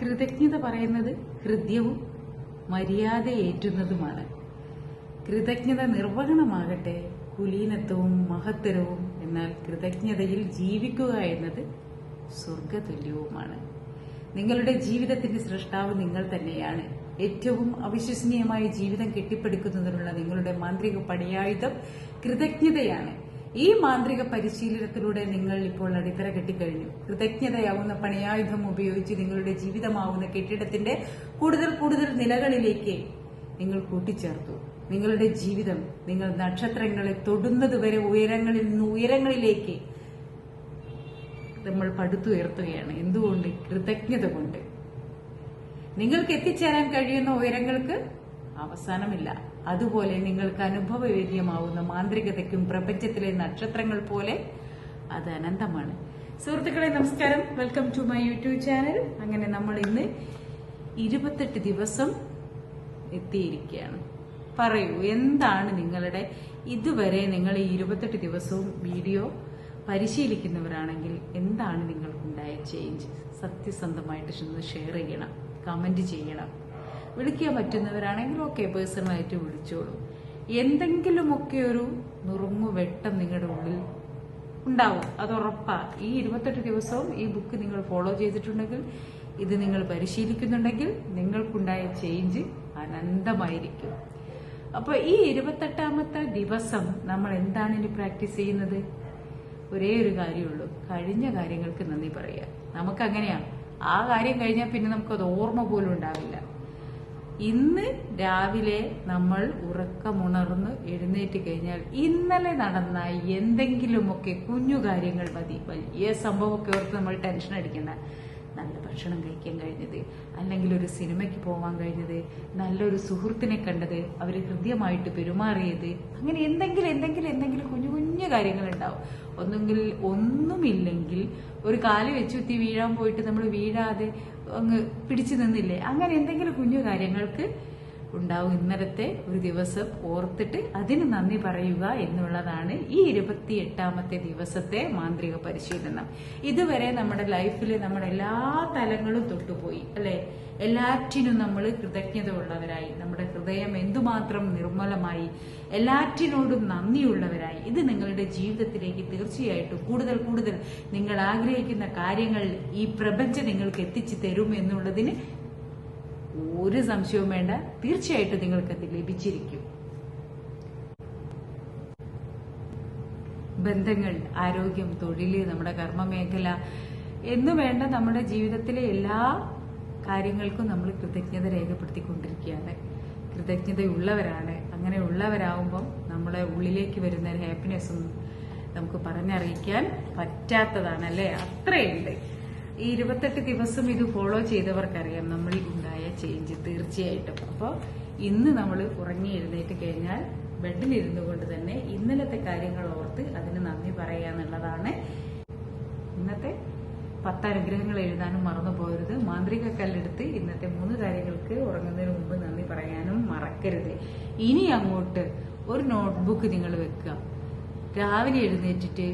കൃതജ്ഞത പറയുന്നത് ഹൃദ്യവും മര്യാദ ഏറ്റുന്നതുമാണ്. കൃതജ്ഞത നിർവഹണമാകട്ടെ കുലീനത്വവും മഹത്തരവും എന്നാൽ കൃതജ്ഞതയിൽ ജീവിക്കുക എന്നത് സ്വർഗതുല്യവുമാണ് നിങ്ങളുടെ ജീവിതത്തിന്റെ സൃഷ്ടാവ് നിങ്ങൾ തന്നെയാണ്. ഏറ്റവും അവിശ്വസനീയമായ ജീവിതം കെട്ടിപ്പടുക്കുന്നതിനുള്ള നിങ്ങളുടെ മാന്ത്രിക പടിയായുധം കൃതജ്ഞതയാണ്. ഈ മാന്ത്രിക പരിശീലനത്തിലൂടെ നിങ്ങൾ ഇപ്പോൾ അടിത്തറ കെട്ടിക്കഴിഞ്ഞു. കൃതജ്ഞതയാവുന്ന പണിയായുധം ഉപയോഗിച്ച് നിങ്ങളുടെ ജീവിതമാവുന്ന കെട്ടിടത്തിന്റെ കൂടുതൽ കൂടുതൽ നിലകളിലേക്ക് നിങ്ങൾ കൂട്ടിച്ചേർത്തു. നിങ്ങളുടെ ജീവിതം നിങ്ങൾ നക്ഷത്രങ്ങളെ തൊടുന്നതുവരെ ഉയരങ്ങളിൽ നിന്ന് ഉയരങ്ങളിലേക്ക് നമ്മൾ പടുത്തുയർത്തുകയാണ്. എന്തുകൊണ്ട്? കൃതജ്ഞത കൊണ്ട്. നിങ്ങൾക്ക് എത്തിച്ചേരാൻ കഴിയുന്ന ഉയരങ്ങൾക്ക് അവസാനമില്ല. അതുപോലെ നിങ്ങൾക്ക് അനുഭവവേദ്യമാവുന്ന മാന്ത്രികതയ്ക്കും പ്രപഞ്ചത്തിലെ നക്ഷത്രങ്ങൾ പോലെ അത് അനന്തമാണ്. സുഹൃത്തുക്കളെ നമസ്കാരം. Welcome to my YouTube channel അങ്ങനെ നമ്മൾ ഇന്ന് ഇരുപത്തെട്ട് ദിവസം എത്തിയിരിക്കുകയാണ്. പറയൂ എന്താണ് നിങ്ങളുടെ ഇതുവരെ നിങ്ങൾ ഈ ഇരുപത്തെട്ട് ദിവസവും വീഡിയോ പരിശീലിക്കുന്നവരാണെങ്കിൽ എന്താണ് നിങ്ങൾക്കുണ്ടായ ചേഞ്ച് സത്യസന്ധമായിട്ട് ഷെയർ ചെയ്യണം കമന്റ് ചെയ്യണം. വിളിക്കാൻ പറ്റുന്നവരാണെങ്കിൽ ഓക്കെ പേഴ്സണലായിട്ട് വിളിച്ചോളൂ. എന്തെങ്കിലുമൊക്കെ ഒരു നുറുങ്ങു വെട്ടം നിങ്ങളുടെ ഉള്ളിൽ ഉണ്ടാവും. അത് ഉറപ്പാ. ഈ ഇരുപത്തെട്ട് ദിവസവും ഈ ബുക്ക് നിങ്ങൾ ഫോളോ ചെയ്തിട്ടുണ്ടെങ്കിൽ ഇത് നിങ്ങൾ പരിശീലിക്കുന്നുണ്ടെങ്കിൽ നിങ്ങൾക്കുണ്ടായ ചേഞ്ച് അനന്തമായിരിക്കും. അപ്പോൾ ഈ ഇരുപത്തെട്ടാമത്തെ ദിവസം നമ്മൾ എന്താണ് ഇനി പ്രാക്ടീസ് ചെയ്യുന്നത്? ഒരേ ഒരു കാര്യമുള്ളൂ. കഴിഞ്ഞ കാര്യങ്ങൾക്ക് നന്ദി പറയുക. നമുക്കങ്ങനെയാണ് ആ കാര്യം കഴിഞ്ഞാൽ പിന്നെ നമുക്കത് ഓർമ്മ പോലും ഉണ്ടാവില്ല. ഇന്ന് രാവിലെ നമ്മൾ ഉറക്കമുണർന്ന് എഴുന്നേറ്റ് കഴിഞ്ഞാൽ ഇന്നലെ നടന്ന എന്തെങ്കിലുമൊക്കെ കുഞ്ഞു കാര്യങ്ങൾ മതി. വലിയ സംഭവമൊക്കെ ഓർത്ത് നമ്മൾ ടെൻഷൻ അടിക്കണ്ട. നല്ല ഭക്ഷണം കഴിക്കാൻ കഴിഞ്ഞത് അല്ലെങ്കിൽ ഒരു സിനിമയ്ക്ക് പോകാൻ കഴിഞ്ഞത് നല്ലൊരു സുഹൃത്തിനെ കണ്ടത് അവർ ഹൃദ്യമായിട്ട് പെരുമാറിയത് അങ്ങനെ എന്തെങ്കിലും എന്തെങ്കിലും എന്തെങ്കിലും കുഞ്ഞു കുഞ്ഞു കാര്യങ്ങൾ ഉണ്ടാവും ഒന്നെങ്കിൽ ഒന്നുമില്ലെങ്കിൽ ഒരു കാൽ വെച്ചുത്തി വീഴാൻ പോയിട്ട് നമ്മൾ വീഴാതെ അങ്ങ് പിടിച്ചു നിന്നില്ലേ? അങ്ങനെ എന്തെങ്കിലും കുഞ്ഞു കാര്യങ്ങൾക്ക് ഉണ്ടാവും ഇന്നലത്തെ ഒരു ദിവസം ഓർത്തിട്ട് അതിന് നന്ദി പറയുക എന്നുള്ളതാണ് ഈ ഇരുപത്തി എട്ടാമത്തെ ദിവസത്തെ മാന്ത്രിക പരിശീലനം. ഇതുവരെ നമ്മുടെ ലൈഫിൽ നമ്മുടെ എല്ലാ തലങ്ങളും തൊട്ടുപോയി അല്ലെ? എല്ലാറ്റിനും നമ്മൾ കൃതജ്ഞത ഉള്ളവരായി നമ്മുടെ ഹൃദയം എന്തുമാത്രം നിർമ്മലമായി എല്ലാറ്റിനോടും നന്ദിയുള്ളവരായി. ഇത് നിങ്ങളുടെ ജീവിതത്തിലേക്ക് തീർച്ചയായിട്ടും കൂടുതൽ കൂടുതൽ നിങ്ങൾ ആഗ്രഹിക്കുന്ന കാര്യങ്ങൾ ഈ പ്രപഞ്ചം നിങ്ങൾക്ക് എത്തിച്ചു തരും എന്നുള്ളതിന് ഒരു സംശയവും വേണ്ട. തീർച്ചയായിട്ടും നിങ്ങൾക്ക് അത് ലഭിച്ചിരിക്കും. ബന്ധങ്ങൾ ആരോഗ്യം തൊഴിൽ നമ്മുടെ കർമ്മമേഖല എന്നു വേണ്ട നമ്മുടെ ജീവിതത്തിലെ എല്ലാ കാര്യങ്ങൾക്കും നമ്മൾ കൃതജ്ഞത രേഖപ്പെടുത്തിക്കൊണ്ടിരിക്കുകയാണ്. കൃതജ്ഞതയുള്ളവരാണ്. അങ്ങനെ ഉള്ളവരാകുമ്പം നമ്മുടെ ഉള്ളിലേക്ക് വരുന്ന ഒരു ഹാപ്പിനെസ്സും നമുക്ക് പറഞ്ഞറിയിക്കാൻ പറ്റാത്തതാണ് അല്ലേ? അത്രയുണ്ട്. ഈ ഇരുപത്തെട്ട് ദിവസം ഇത് ഫോളോ ചെയ്തവർക്കറിയാം. നമ്മളിൽ ഉണ്ടായ ചേഞ്ച് തീർച്ചയായിട്ടും. അപ്പോൾ ഇന്ന് നമ്മൾ ഉറങ്ങി എഴുന്നേറ്റ് കഴിഞ്ഞാൽ ബെഡിലിരുന്നു കൊണ്ട് തന്നെ ഇന്നലത്തെ കാര്യങ്ങൾ ഓർത്ത് അതിന് നന്ദി പറയുക എന്നുള്ളതാണ്. ഇന്നത്തെ പത്ത് അനുഗ്രഹങ്ങൾ എഴുതാനും മറന്നു പോകരുത് മാന്ത്രിക കല്ലെടുത്ത് ഇന്നത്തെ മൂന്ന് കാര്യങ്ങൾക്ക് ഉറങ്ങുന്നതിന് മുമ്പ് നന്ദി പറയാനും മറക്കരുത്. ഇനി അങ്ങോട്ട് ഒരു നോട്ട്ബുക്ക് നിങ്ങൾ വെക്കുക. രാവിലെ എഴുന്നേറ്റിട്ട്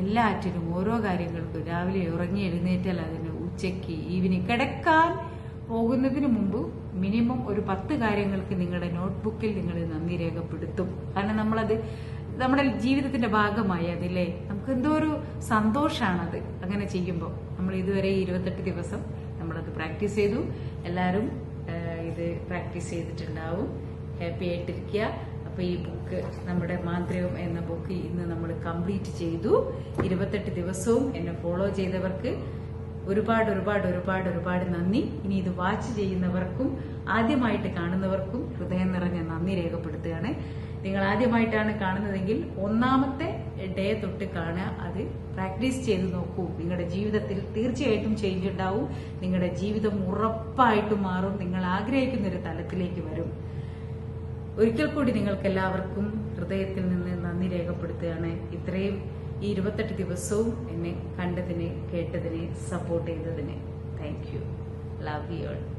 എല്ലാറ്റിനും ഓരോ കാര്യങ്ങൾക്കും രാവിലെ ഉറങ്ങി എഴുന്നേറ്റാൽ അതിന് ഉച്ചയ്ക്ക് ഈവനിങ് കിടക്കാൻ പോകുന്നതിന് മുമ്പ് മിനിമം ഒരു പത്ത് കാര്യങ്ങൾക്ക് നിങ്ങളുടെ നോട്ട്ബുക്കിൽ നിങ്ങൾ നന്ദി രേഖപ്പെടുത്തും. കാരണം നമ്മളത് നമ്മുടെ ജീവിതത്തിന്റെ ഭാഗമായി അതില്ലേ? നമുക്ക് എന്തോ ഒരു സന്തോഷമാണത് അങ്ങനെ ചെയ്യുമ്പോൾ നമ്മൾ ഇതുവരെ ഇരുപത്തെട്ട് ദിവസം നമ്മളത് പ്രാക്ടീസ് ചെയ്തു. എല്ലാവരും ഇത് പ്രാക്ടീസ് ചെയ്തിട്ടുണ്ടാവും. ഹാപ്പി ആയിട്ടിരിക്കുക. അപ്പൊ ഈ ബുക്ക് നമ്മുടെ മാന്ത്രികം എന്ന ബുക്ക് ഇന്ന് നമ്മൾ കംപ്ലീറ്റ് ചെയ്തു. ഇരുപത്തെട്ട് ദിവസവും എന്നെ ഫോളോ ചെയ്തവർക്ക് ഒരുപാട് ഒരുപാട് ഒരുപാട് ഒരുപാട് നന്ദി. ഇനി ഇത് വാച്ച് ചെയ്യുന്നവർക്കും ആദ്യമായിട്ട് കാണുന്നവർക്കും ഹൃദയം നിറഞ്ഞ നന്ദി രേഖപ്പെടുത്തുകയാണ്. നിങ്ങൾ ആദ്യമായിട്ടാണ് കാണുന്നതെങ്കിൽ ഒന്നാമത്തെ ഡേ തൊട്ട് കാണുക. അത് പ്രാക്ടീസ് ചെയ്ത് നോക്കൂ. നിങ്ങളുടെ ജീവിതത്തിൽ തീർച്ചയായിട്ടും ചേഞ്ച് ഉണ്ടാവും. നിങ്ങളുടെ ജീവിതം ഉറപ്പായിട്ടും മാറും. നിങ്ങൾ ആഗ്രഹിക്കുന്ന ഒരു തലത്തിലേക്ക് വരും. ഒരിക്കൽ കൂടി നിങ്ങൾക്ക് എല്ലാവർക്കും ഹൃദയത്തിൽ നിന്ന് നന്ദി രേഖപ്പെടുത്തുകയാണ്. ഇത്രയും ഈ ഇരുപത്തെട്ട് ദിവസവും എന്നെ കണ്ടതിനെ കേട്ടതിനെ സപ്പോർട്ട് ചെയ്തതിനെ. Thank you love you